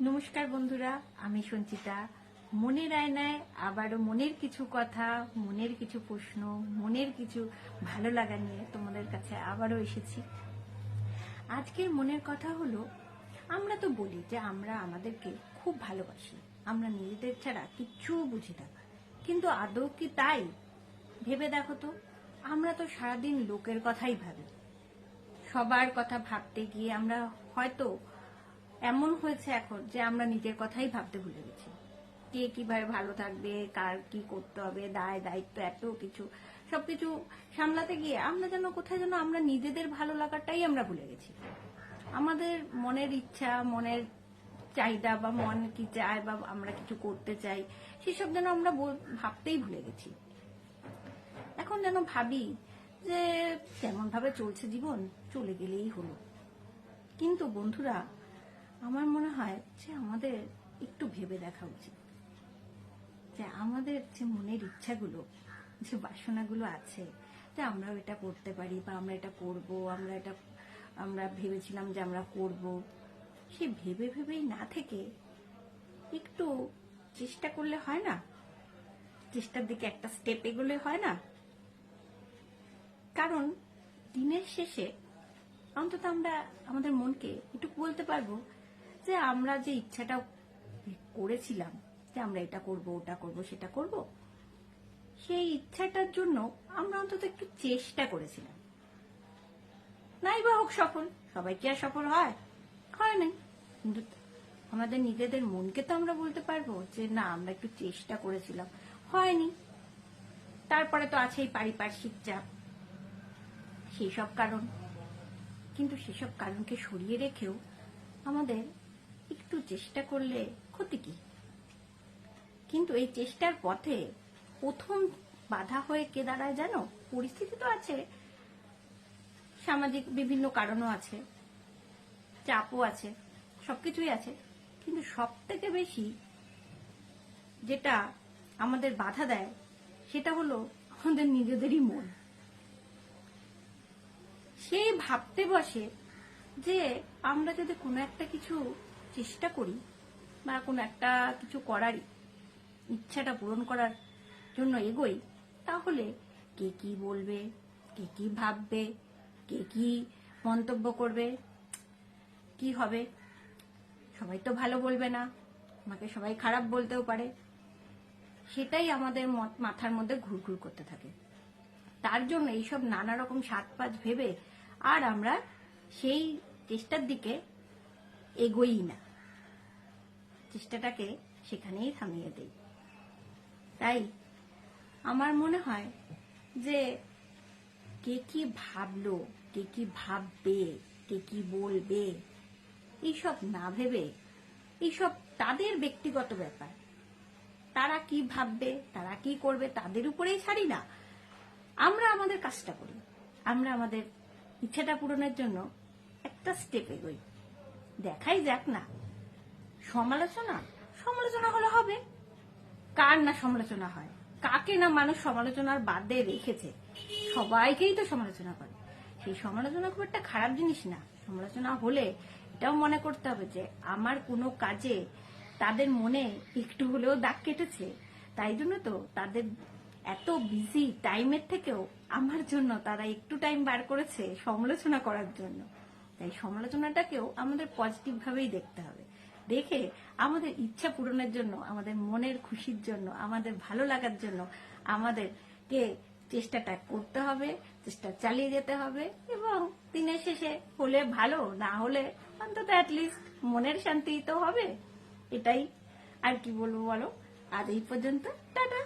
নমস্কার বন্ধুরা, আমি সঞ্চিতা। মনের আয়নায় আবারও মনের কিছু কথা, মনের কিছু প্রশ্ন, মনের কিছু ভালো লাগা নিয়ে তোমাদের কাছে আবারও এসেছি। আজকের মনের কথা হলো, আমরা তো বলি যে আমরা আমাদেরকে খুব ভালোবাসি। আমরা নিজেদের ছাড়া কিচ্ছু বুঝি না। কিন্তু আদৌ কি তাই? ভেবে দেখো তো, আমরা তো সারাদিন লোকের কথাই ভাবি। সবার কথা ভাবতে গিয়ে আমরা হয়তো এমন হয়েছে এখন যে আমরা নিজের কথাই ভাবতে ভুলে গেছি। কে কীভাবে ভালো থাকবে, কার কি করতে হবে, দায়, দায়িত্ব, এত কিছু। সবকিছু সামলাতে গিয়ে আমরা যেন কোথায় যেন আমরা নিজেদের ভালো লাগাটাই আমরা ভুলে গেছি। আমাদের মনের ইচ্ছা, মনের চাহিদা বা মন কি চায় বা আমরা কিছু করতে চাই, সেসব যেন আমরা ভাবতেই ভুলে গেছি। এখন যেন ভাবি যে যেমন ভাবে চলছে জীবন, চলে গেলেই হলো। কিন্তু বন্ধুরা আমার মনে হয় যে আমাদের একটু ভেবে দেখা উচিত। যে আমাদের যে মনের ইচ্ছাগুলো, যে বাসনাগুলো আছে, যে আমরাও এটা করতে পারি বা আমরা এটা করব, আমরা এটা, আমরা ভেবেছিলাম যে আমরা করব। সে ভেবে ভেবেই না থেকে একটু চেষ্টা করলে হয় না? চেষ্টার দিকে একটা স্টেপ এগোলে হয় না? কারণ দিনের শেষে অন্তত আমরা আমাদের মনকে একটু বলতে পারব যে আমরা যে ইচ্ছাটা করেছিলাম যে আমরা এটা করব, ওটা করব, সেটা করব, সেই ইচ্ছাটার জন্য আমরা অন্তত একটু চেষ্টা করেছিলাম। নাই বা হোক সফল, সবাই কি আর সফল হয়? হয় নাই। কিন্তু আমাদের নিজেদের মনকে তো আমরা বলতে পারব যে না, আমরা একটু চেষ্টা করেছিলাম। হয়নি। তারপরে তো আছেই পারিপার্শ্বিক চাপ। সেই সব কারণ। কিন্তু সেসব কারণকে সরিয়ে রেখেও আমাদের একটু চেষ্টা করলে ক্ষতি কি? কিন্তু এই চেষ্টার পথে প্রথম বাধা হয়ে কে দাঁড়ায় জানো? পরিস্থিতি তো আছে। সামাজিক বিভিন্ন কারণও আছে। চাপও আছে। সবকিছুই আছে। কিন্তু সব থেকে বেশি যেটা আমাদের বাধা দেয়, সেটা হলো আমাদের নিজেদেরই মন। সেই ভাবতে বসে যে আমরা যদি কোনো একটা কিছু চেষ্টা করি বা কোনো একটা কিছু করার ইচ্ছাটা পূরণ করার জন্য এগোই, তাহলে কে কি বলবে, কে কি ভাববে, কে কি মন্তব্য করবে, কি হবে? সবাই তো ভালো বলবে না, আমাকে সবাই খারাপ বলতেও পারে। সেটাই আমাদের মাথার মধ্যে ঘুরঘুর করতে থাকে। তার জন্য এইসব নানা রকম সাত পাঁচ ভেবে আর আমরা সেই চেষ্টার দিকে এগোই না। চেষ্টাটাকে সেখানেই থামিয়ে দেই। তাই আমার মনে হয় যে কে কি ভাবলো, কে কি ভাববে, কে কি বলবে, এইসব না ভেবে, এইসব তাদের ব্যক্তিগত ব্যাপার। তারা কি ভাববে, তারা কি করবে, তাদের উপরেই ছাড়ি না। আমরা আমাদের কাজটা করি। আমরা আমাদের ইচ্ছাটা পূরণের জন্য একটা স্টেপ এগোই। দেখাই যাক না। সমালোচনা? সমালোচনা হলে হবে। কার না সমালোচনা হয়? কাকে না মানুষ সমালোচনার বাদে রেখেছে? সবাইকেই তো সমালোচনা করে। সেই সমালোচনা খুব একটা খারাপ জিনিস না। সমালোচনা হলে এটাও মনে করতে হবে যে, আমার কোনো কাজে তাদের মনে একটু হলেও দাগ কেটেছে। তাই জন্য তো তাদের এত বিজি টাইমের থেকেও আমার জন্য তারা একটু টাইম বার করেছে সমালোচনা করার জন্য। তাই সমালোচনাটাকেও আমাদের পজিটিভ ভাবেই দেখতে হবে। দেখে আমাদের ইচ্ছা পূরণের জন্য, আমাদের মনের খুশির জন্য, আমাদের ভালো লাগার জন্য আমাদেরকে চেষ্টাটা করতে হবে, চেষ্টা চালিয়ে যেতে হবে এবং দিনের শেষে হলে ভালো, না হলে অন্তত অ্যাটলিস্ট মনের শান্তি তো হবে। এটাই আর কি বলব বলো। আজ এই পর্যন্ত, টাটা।